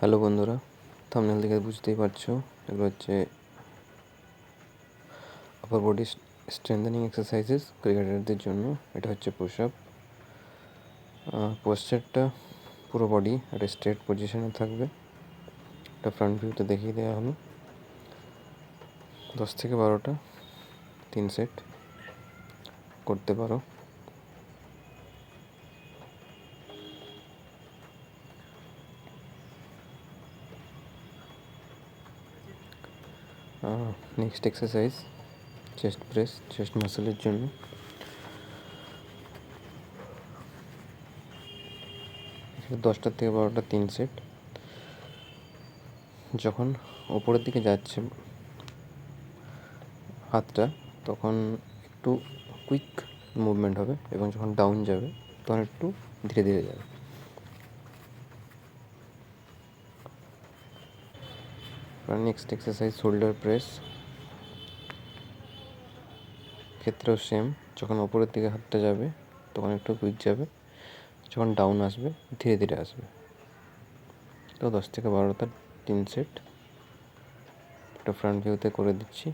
Hello বন্ধুরা thumbnail দেখে বুঝতেই পারছ। এগুলো হচ্ছে আপার বডি স্ট্রেংথেনিং এক্সারসাইজেস ক্রিকেটারদের জন্য। এটা হচ্ছে পুশ আপ পোস্টারটা পুরো বডি একটা স্ট্রেট পজিশনে থাকবে। এটা ফ্রন্ট ভিউতে দেখিয়ে দেওয়া হলো। দশ থেকে বারোটা, তিন সেট করতে পারো। Next exercise chest press chest মাসেলের জন্য। দশটার থেকে বারোটা তিন সেট যখন ওপরের দিকে যাচ্ছে হাতটা, তখন একটু কুইক মুভমেন্ট হবে এবং যখন ডাউন যাবে, তখন একটু ধীরে ধীরে যাবে। নেক্সট এক্সারসাইজ শোল্ডার প্রেস ক্ষেত্রেও সেম যখন ওপরের দিকে হাতটা যাবে, তখন একটু কুইক যাবে। যখন ডাউন আসবে, ধীরে ধীরে আসবে। তো দশ থেকে বারোটা তিন সেট একটা ফ্রন্ট ভিউতে করে দিচ্ছি।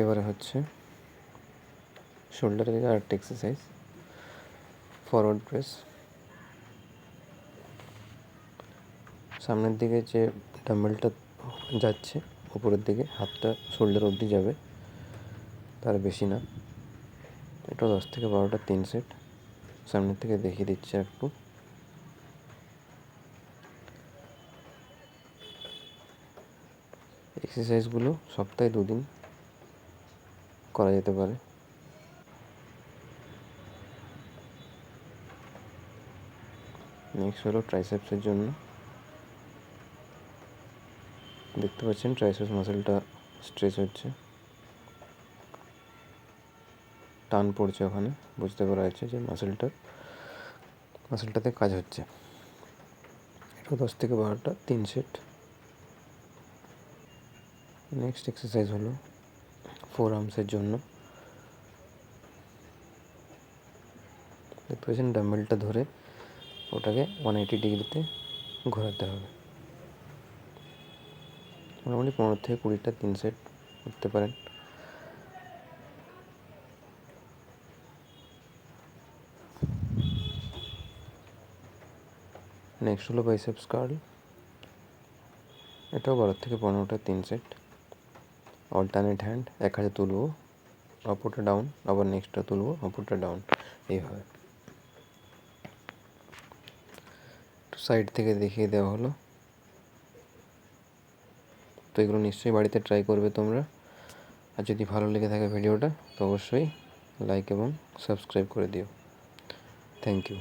এবারে হচ্ছে শোল্ডারের আরেকটা এক্সারসাইজ ফরওয়ার্ড প্রেস সামনের দিকে যে ডাম্বেলটা যাচ্ছে, উপরের দিকে হাতটা শোল্ডার অবধি যাবে, তার বেশি না। এটা দশ থেকে বারোটা তিন সেট সামনের থেকে দেখিয়ে দিচ্ছে একটু। এক্সারসাইজগুলো সপ্তাহে দুদিন করা যেতে পারে। নেক্সট হলো ট্রাইসেপসের জন্য। দেখতে পাচ্ছেন ট্রাইসেপস মাসেলটা স্ট্রেচ হচ্ছে। টান পড়ছে ওখানে, বুঝতে পারা যাচ্ছে যে মাসেলটা মাসেলটাতে কাজ হচ্ছে। এটা দশ থেকে বারোটা, তিন সেট নেক্সট এক্সারসাইজ হলো ফোর আর্মসের জন্য। দেখতে ডাম্বেলটা ধরে ওটাকে ওয়ান এইটি ডিগ্রিতে ঘোরাতে হবে। মোটামুটি পনেরো থেকে কুড়িটা তিন সেট করতে পারেন। নেক্সট হলো বাইসেপস কার্ল এটাও বারো থেকে পনেরোটা তিন সেট অল্টারনেট হ্যান্ড এক হাতে তুলবো অপরটা ডাউন আবার নেক্সটটা তুলবো অপরটা ডাউন এইভাবে। সাইড থেকে দেখিয়ে দেওয়া হলো। তো এগুলো নিশ্চয়ই বাড়িতে ট্রাই করবে তোমরা। আর যদি ভালো লেগে থাকে ভিডিওটা তো অবশ্যই লাইক এবং সাবস্ক্রাইব করে দিও। Thank you